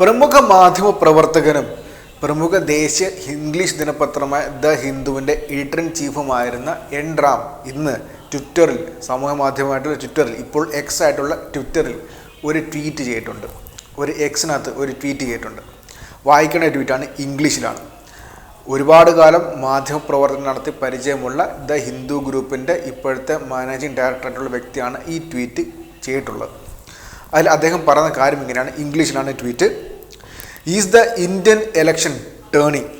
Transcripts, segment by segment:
പ്രമുഖ മാധ്യമ പ്രവർത്തകനും പ്രമുഖ ദേശീയ ഇംഗ്ലീഷ് ദിനപത്രമായ ദ ഹിന്ദുവിന്റെ എഡിറ്റർ ഇൻ ചീഫുമായിരുന്ന എൻ റാം ഇന്ന് ട്വിറ്ററിൽ സമൂഹ മാധ്യമമായിട്ടുള്ള ട്വിറ്ററിൽ ഇപ്പോൾ എക്സ് ആയിട്ടുള്ള ട്വിറ്ററിൽ ഒരു ട്വീറ്റ് ചെയ്തിട്ടുണ്ട്. ഒരു എക്സിനകത്ത് ഒരു ട്വീറ്റ് ചെയ്തിട്ടുണ്ട്. വായിക്കേണ്ട ട്വീറ്റാണ് ഇംഗ്ലീഷിലാണ്. ഒരുപാട് കാലം മാധ്യമപ്രവർത്തനം നടത്തി പരിചയമുള്ള ദ ഹിന്ദു ഗ്രൂപ്പിന്റെ ഇപ്പോഴത്തെ മാനേജിംഗ് ഡയറക്ടറായിട്ടുള്ള വ്യക്തിയാണ് ഈ ട്വീറ്റ് ചെയ്തിട്ടുള്ളത്. അതിൽ അദ്ദേഹം പറഞ്ഞ കാര്യം ഇങ്ങനെയാണ്. ഇംഗ്ലീഷിലാണ് tweet. Is the Indian election turning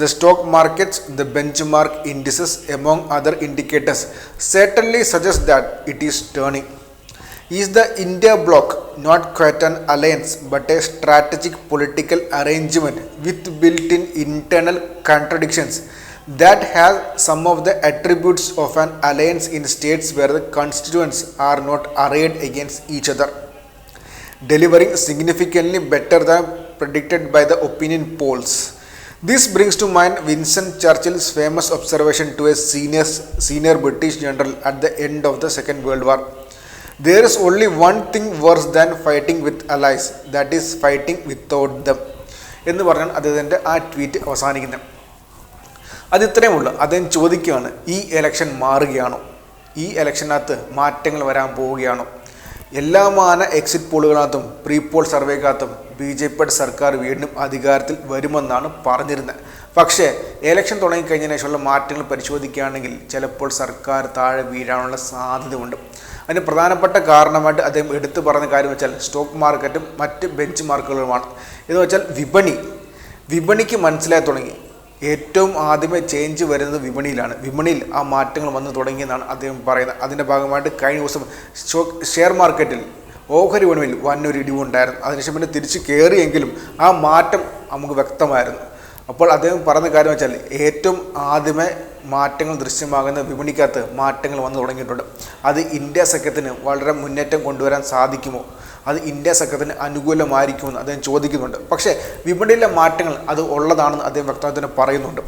the stock markets the benchmark indices among other indicators certainly suggest that it is turning is the India bloc not quite an alliance but a strategic political arrangement with built in internal contradictions that has some of the attributes of an alliance in states where the constituents are not arrayed against each other delivering significantly better than predicted by the opinion polls. This brings to mind Winston Churchill's famous observation to a senior, senior British general at the end of the Second World War. There is only one thing worse than fighting with allies, that is fighting without them. എന്ന് പറഞ്ഞാൽ അദ്ദേഹത്തിന്റെ ആ tweet അവസാനിക്കുന്നത് അത് ഇത്രയും ഉള്ളു അദ്ദേഹം ചോദിക്കുകയാണ് ഈ എലക്ഷൻ മാറുകയാണോ ഈ എലക്ഷനകത്ത് മാറ്റങ്ങൾ വരാൻ പോവുകയാണോ എല്ലാ മാന എക്സിറ്റ് പോളുകളകത്തും പ്രീ പോൾ സർവേക്കകത്തും ബി ജെ പിയുടെ സർക്കാർ വീണ്ടും അധികാരത്തിൽ വരുമെന്നാണ് പറഞ്ഞിരുന്നത്. പക്ഷേ എലക്ഷൻ തുടങ്ങിക്കഴിഞ്ഞതിന് ശേഷമുള്ള മാറ്റങ്ങൾ പരിശോധിക്കുകയാണെങ്കിൽ ചിലപ്പോൾ സർക്കാർ താഴെ വീഴാനുള്ള സാധ്യതയുണ്ട്. അതിന് പ്രധാനപ്പെട്ട കാരണമായിട്ട് അദ്ദേഹം എടുത്തു പറഞ്ഞ കാര്യം വെച്ചാൽ സ്റ്റോക്ക് മാർക്കറ്റും മറ്റ് ബെഞ്ച് മാർക്കുകളുമാണ് എന്ന് വെച്ചാൽ വിപണി വിപണിക്ക് മനസ്സിലായി തുടങ്ങി. ഏറ്റവും ആദ്യമേ ചേഞ്ച് വരുന്നത് വിപണിയിലാണ്. വിപണിയിൽ ആ മാറ്റങ്ങൾ വന്നു തുടങ്ങിയെന്നാണ് അദ്ദേഹം പറയുന്നത്. അതിന്റെ ഭാഗമായിട്ട് കഴിഞ്ഞ ദിവസം ഷെയർ മാർക്കറ്റിൽ ഓഹരി വിപണിയിൽ വന്നൊരു ഇടിവുണ്ടായിരുന്നു അതിനുശേഷം പിന്നെ തിരിച്ച് കയറിയെങ്കിലും ആ മാറ്റം നമുക്ക് വ്യക്തമായിരുന്നു. അപ്പോൾ അദ്ദേഹം പറഞ്ഞ കാര്യം വെച്ചാൽ ഏറ്റവും ആദ്യമേ മാറ്റങ്ങൾ ദൃശ്യമാകുന്ന വിപണിക്കകത്ത് മാറ്റങ്ങൾ വന്നു തുടങ്ങിയിട്ടുണ്ട്. അത് ഇന്ത്യ സഖ്യത്തിന് വളരെ മുന്നേറ്റം കൊണ്ടുവരാൻ സാധിക്കുമോ? അത് ഇന്ത്യ സഖ്യത്തിന് അനുകൂലമായിരിക്കുമെന്ന് അദ്ദേഹം ചോദിക്കുന്നുണ്ട്. പക്ഷേ വിപണിയിലെ മാറ്റങ്ങൾ അത് ഉള്ളതാണെന്ന് അദ്ദേഹം തന്നെ പറയുന്നുണ്ട്.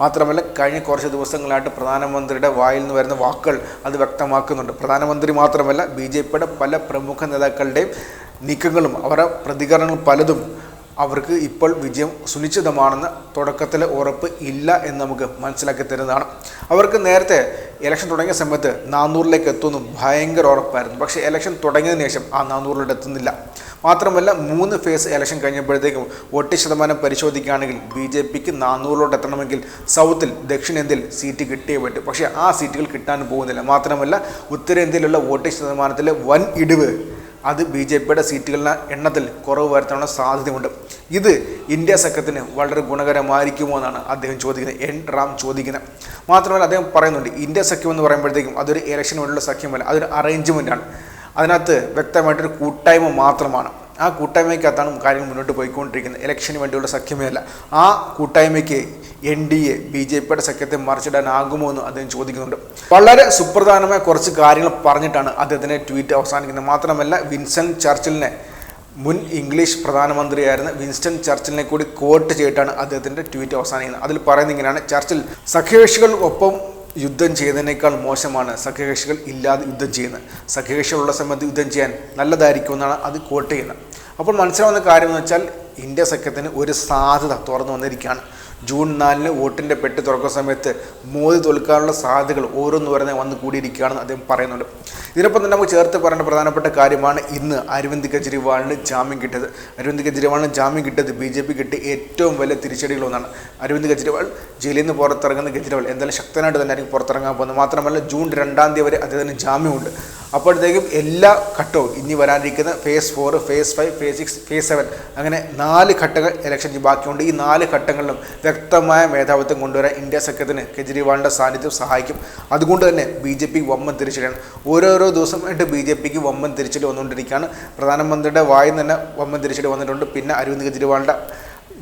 മാത്രമല്ല കഴിഞ്ഞ കുറച്ച് ദിവസങ്ങളായിട്ട് പ്രധാനമന്ത്രിയുടെ വായിൽ നിന്ന് വരുന്ന വാക്കുകൾ അത് വ്യക്തമാക്കുന്നുണ്ട്. പ്രധാനമന്ത്രി മാത്രമല്ല ബി ജെ പിയുടെ പല പ്രമുഖ നേതാക്കളുടെയും നീക്കങ്ങളും അവരുടെ പ്രതികരണങ്ങൾ പലതും അവർക്ക് ഇപ്പോൾ വിജയം സുനിശ്ചിതമാണെന്ന് തുടക്കത്തിലെ ഉറപ്പ് ഇല്ല എന്ന് നമുക്ക് മനസ്സിലാക്കി തരുന്നതാണ്. അവർക്ക് നേരത്തെ ഇലക്ഷൻ തുടങ്ങിയ സമയത്ത് നാനൂറിലേക്ക് എത്തുമെന്നും ഭയങ്കര ഉറപ്പായിരുന്നു. പക്ഷേ ഇലക്ഷൻ തുടങ്ങിയതിന് ശേഷം ആ നാനൂറിലോട്ട് എത്തുന്നില്ല. മാത്രമല്ല മൂന്ന് ഫേസ് ഇലക്ഷൻ കഴിഞ്ഞപ്പോഴത്തേക്കും വോട്ട് ശതമാനം പരിശോധിക്കുകയാണെങ്കിൽ ബി ജെ പിക്ക് നാനൂറിലോട്ട് എത്തണമെങ്കിൽ സൗത്തിൽ ദക്ഷിണേന്ത്യയിൽ സീറ്റ് കിട്ടിയേ പറ്റും. പക്ഷേ ആ സീറ്റുകൾ കിട്ടാൻ പോകുന്നില്ല. മാത്രമല്ല ഉത്തരേന്ത്യയിലുള്ള വോട്ട് ശതമാനത്തിലെ വൻ ഇടിവ് അത് ബി ജെ പിയുടെ സീറ്റുകളുടെ എണ്ണത്തിൽ കുറവ് വരുത്താനുള്ള സാധ്യതയുണ്ട്. ഇത് ഇന്ത്യ സഖ്യത്തിന് വളരെ ഗുണകരമായിരിക്കുമോ എന്നാണ് അദ്ദേഹം ചോദിക്കുന്നത്. എൻ. റാം ചോദിക്കുന്നത്. മാത്രമല്ല അദ്ദേഹം പറയുന്നുണ്ട് ഇന്ത്യ സഖ്യം എന്ന് പറയുമ്പോഴത്തേക്കും അതൊരു ഇലക്ഷൻ വേണ്ടിയുള്ള സഖ്യമല്ല അതൊരു അറേഞ്ച്മെന്റാണ് അതിനകത്ത് വ്യക്തമായിട്ടൊരു കൂട്ടായ്മ മാത്രമാണ്. ആ കൂട്ടായ്മയ്ക്കകത്താണ് കാര്യങ്ങൾ മുന്നോട്ട് പോയിക്കൊണ്ടിരിക്കുന്നത്. ഇലക്ഷന് വേണ്ടിയുള്ള സഖ്യമേ അല്ല ആ കൂട്ടായ്മയ്ക്ക് N D A B J പിയുടെ സഖ്യത്തെ മറിച്ചിടാനാകുമോ എന്ന് അദ്ദേഹം ചോദിക്കുന്നുണ്ട്. വളരെ സുപ്രധാനമായ കുറച്ച് കാര്യങ്ങൾ പറഞ്ഞിട്ടാണ് അദ്ദേഹത്തിന്റെ ട്വീറ്റ് അവസാനിക്കുന്നത്. മാത്രമല്ല വിൻസൺ ചർച്ചിലിനെ മുൻ ഇംഗ്ലീഷ് പ്രധാനമന്ത്രിയായിരുന്ന വിൻസ്റ്റൺ ചർച്ചിലിനെ കൂടി കോട്ട് ചെയ്തിട്ടാണ് അദ്ദേഹത്തിന്റെ ട്വീറ്റ് അവസാനിക്കുന്നത്. അതിൽ പറയുന്നത് ഇങ്ങനെയാണ്. ചർച്ചിൽ ഒപ്പം യുദ്ധം ചെയ്യുന്നതിനേക്കാൾ മോശമാണ് സഖ്യകക്ഷികൾ ഇല്ലാതെ യുദ്ധം ചെയ്യുന്നത്. സഖ്യകക്ഷികളുള്ള സമയത്ത് യുദ്ധം ചെയ്യാൻ നല്ലതായിരിക്കുമെന്നാണ് അത് കോട്ട് ചെയ്യുന്നത്. അപ്പോൾ മനസ്സിലാവുന്ന കാര്യം എന്ന് വെച്ചാൽ ഇന്ത്യ സഖ്യത്തിന് ഒരു സാധ്യത തുറന്നു വന്നിരിക്കുകയാണ്. ജൂൺ നാലിന് വോട്ടിന്റെ പെട്ടി തുറക്കുന്ന സമയത്ത് മോദി തോൽക്കാനുള്ള സാധ്യതകൾ ഓരോന്ന് പറഞ്ഞ് വന്ന് കൂടിയിരിക്കുകയാണെന്ന് അദ്ദേഹം പറയുന്നുണ്ട്. ഇതിനൊപ്പം തന്നെ നമുക്ക് ചേർത്ത് പറയേണ്ട പ്രധാനപ്പെട്ട കാര്യമാണ് ഇന്ന് അരവിന്ദ് കെജ്രിവാളിന് ജാമ്യം കിട്ടിയത്. അരവിന്ദ് കെജ്രിവാളിന് ജാമ്യം കിട്ടിയത് ബി ജെ പി കിട്ടിയ ഏറ്റവും വലിയ തിരിച്ചടികളൊന്നാണ് അരവിന്ദ് കെജ്രിവാൾ ജയിലിൽ നിന്ന് പുറത്തിറങ്ങുന്ന കെജ്രിവാൾ എന്തായാലും ശക്തനായിട്ട് തന്നെ ആയിരിക്കും പുറത്തിറങ്ങാൻ പോകുന്നത്. മാത്രമല്ല ജൂൺ രണ്ടാം തീയതി വരെ അദ്ദേഹത്തിന് ജാമ്യമുണ്ട്. അപ്പോഴത്തേക്കും എല്ലാ ഘട്ടവും ഇനി വരാനിരിക്കുന്ന phase four phase five phase six phase seven അങ്ങനെ നാല് ഘട്ടങ്ങൾ ഇലക്ഷൻ ബാക്കിയുണ്ട്. ഈ നാല് ഘട്ടങ്ങളിലും വ്യക്തമായ മേധാവിത്വം കൊണ്ടുവരാൻ ഇന്ത്യ സഖ്യത്തിന് കെജ്രിവാളിന്റെ സാന്നിധ്യം സഹായിക്കും. അതുകൊണ്ട് തന്നെ ബി ജെ പി വമ്പൻ തിരിച്ചടിയാണ്. ഓരോരോ ദിവസമായിട്ട് ബി ജെ പിക്ക് വമ്പൻ തിരിച്ചടി വന്നുകൊണ്ടിരിക്കുകയാണ്. പ്രധാനമന്ത്രിയുടെ വായിൽ നിന്ന് തന്നെ വമ്പൻ തിരിച്ചടി വന്നിട്ടുണ്ട്. പിന്നെ അരവിന്ദ് കെജ്രിവാളിന്റെ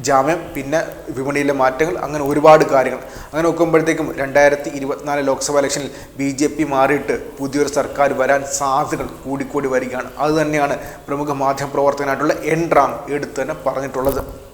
ജാമ്യം പിന്നെ വിപണിയിലെ മാറ്റങ്ങൾ അങ്ങനെ ഒരുപാട് കാര്യങ്ങൾ. അങ്ങനെ നോക്കുമ്പോഴത്തേക്കും രണ്ടായിരത്തി ഇരുപത്തിനാല് ലോക്സഭാ ഇലക്ഷനിൽ ബി ജെ പി മാറിയിട്ട് പുതിയൊരു സർക്കാർ വരാൻ സാധ്യതകൾ കൂടിക്കൂടി വരികയാണ്. അതുതന്നെയാണ് പ്രമുഖ മാധ്യമപ്രവർത്തകനായിട്ടുള്ള എൻ റാം എടുത്തു തന്നെ പറഞ്ഞിട്ടുള്ളത്.